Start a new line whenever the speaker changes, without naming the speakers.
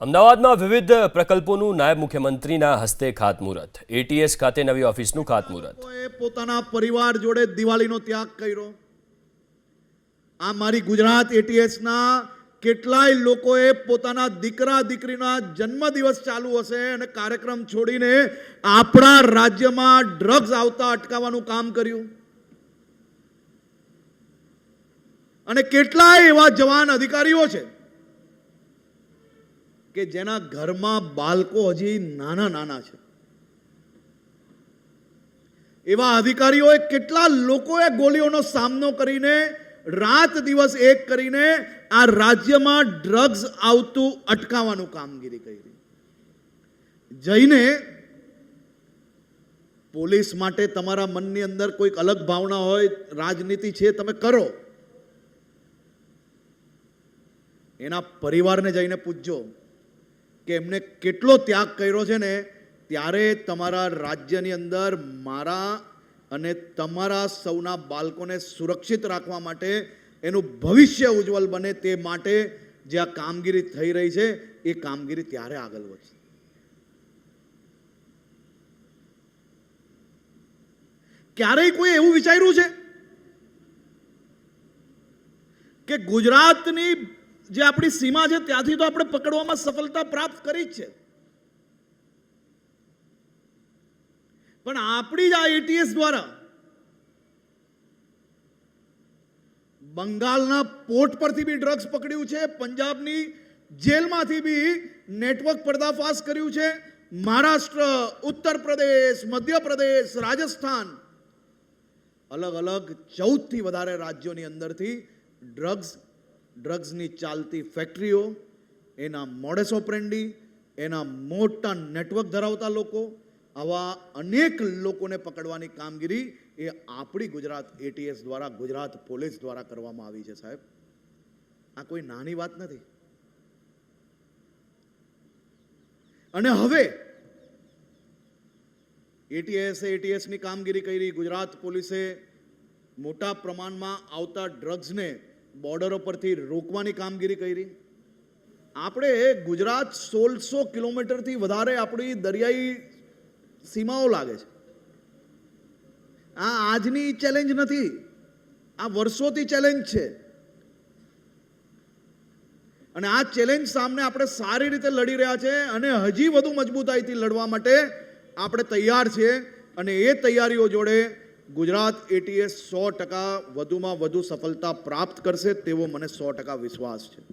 અમદાવાદમાં વિવિધ પ્રકલ્પોનું નાયબ મુખ્યમંત્રીના હસ્તે ખાતમુહૂર્ત. એટીએસ ખાતે નવી ઓફિસનું ખાતમુહૂર્ત.
પોતાના પરિવાર જોડે દિવાળીનો ત્યાગ કર્યો. આ મારી ગુજરાત એટીએસના કેટલાય લોકોએ પોતાના દીકરા, દીકરીના જન્મદિવસ ચાલુ હશે અને કાર્યક્રમ છોડીને આપણા રાજ્યમાં ડ્રગ્સ આવતા અટકાવવાનું કામ કર્યું. અને કેટલાય એવા જવાન અધિકારીઓ છે કે જેના ઘરમાં બાળકો હજી નાના નાના છે. એવા અધિકારીઓએ કેટલા લોકોએ ગોળીઓનો સામનો કરીને, રાત દિવસ એક કરીને આ રાજ્યમાં ડ્રગ્સ આવતું અટકાવવાનું કામગીરી કરી. જઈને પોલીસ માટે તમારા મનની અંદર કોઈક અલગ ભાવના હોય, રાજનીતિ છે, તમે કરો. એના પરિવારને જઈને પૂછજો. કે એમને કેટલો ત્યાગ કર્યો છે ને, ત્યારે તમારા રાજ્યની અંદર મારા અને તમારા સૌના બાળકોને સુરક્ષિત રાખવા માટે એનું ભવિષ્ય ઉજ્જવલ બને તે માટે જે આ કામગીરી થઈ રહી છે, એ કામગીરી ત્યારે આગળ વધશે. ક્યારેય કોઈ એવું વિચાર્યું છે કે ગુજરાતની જે આપણી સીમા છે, ત્યાંથી તો આપણે પકડવામાં સફળતા પ્રાપ્ત કરી જ છે. પણ આપણી જ આ એટીએસ દ્વારા બંગાળના પોર્ટ પરથી બી ડ્રગ્સ પકડ્યું છે, પંજાબની જેલમાંથી બી નેટવર્ક પર્દાફાશ કર્યું છે, મહારાષ્ટ્ર ઉત્તર પ્રદેશ મધ્યપ્રદેશ, રાજસ્થાન, અલગ અલગ ચૌદથી વધારે રાજ્યોની અંદરથી ડ્રગ્સ ડ્રગ્સની ચાલતી ફેક્ટરીઓ, એના મોડેસ ઓપરેન્ડી, એના મોટા નેટવર્ક ધરાવતા લોકો, આવા અનેક લોકોને પકડવાની કામગીરી એ આપણી ગુજરાત એટીએસ દ્વારા, ગુજરાત પોલીસ દ્વારા કરવામાં આવી છે, સાહેબ. આ કોઈ નાની વાત નથી. અને હવે એટીએસ એટીએસની કામગીરી કરી, ગુજરાત પોલીસે મોટા પ્રમાણમાં આવતા ડ્રગ્સને બોર્ડરો પરથી રોકવાની કામગીરી કરી. આપણે ગુજરાત સોળસો કિલોમીટરથી વધારે આપણી દરિયાઈ સીમાઓ લાગે છે. આ આજની ચેલેન્જ નથી, આ વર્ષોથી ચેલેન્જ છે. અને આ ચેલેન્જ સામે આપણે સારી રીતે લડી રહ્યા છે અને હજી વધુ મજબૂતાઈથી લડવા માટે આપણે તૈયાર છીએ અને એ તૈયારીઓ જોડે ગુજરાત એટીએસ સો ટકા વધુમાં વધુ સફળતા પ્રાપ્ત કરશે તેવો મને સો ટકા વિશ્વાસ છે.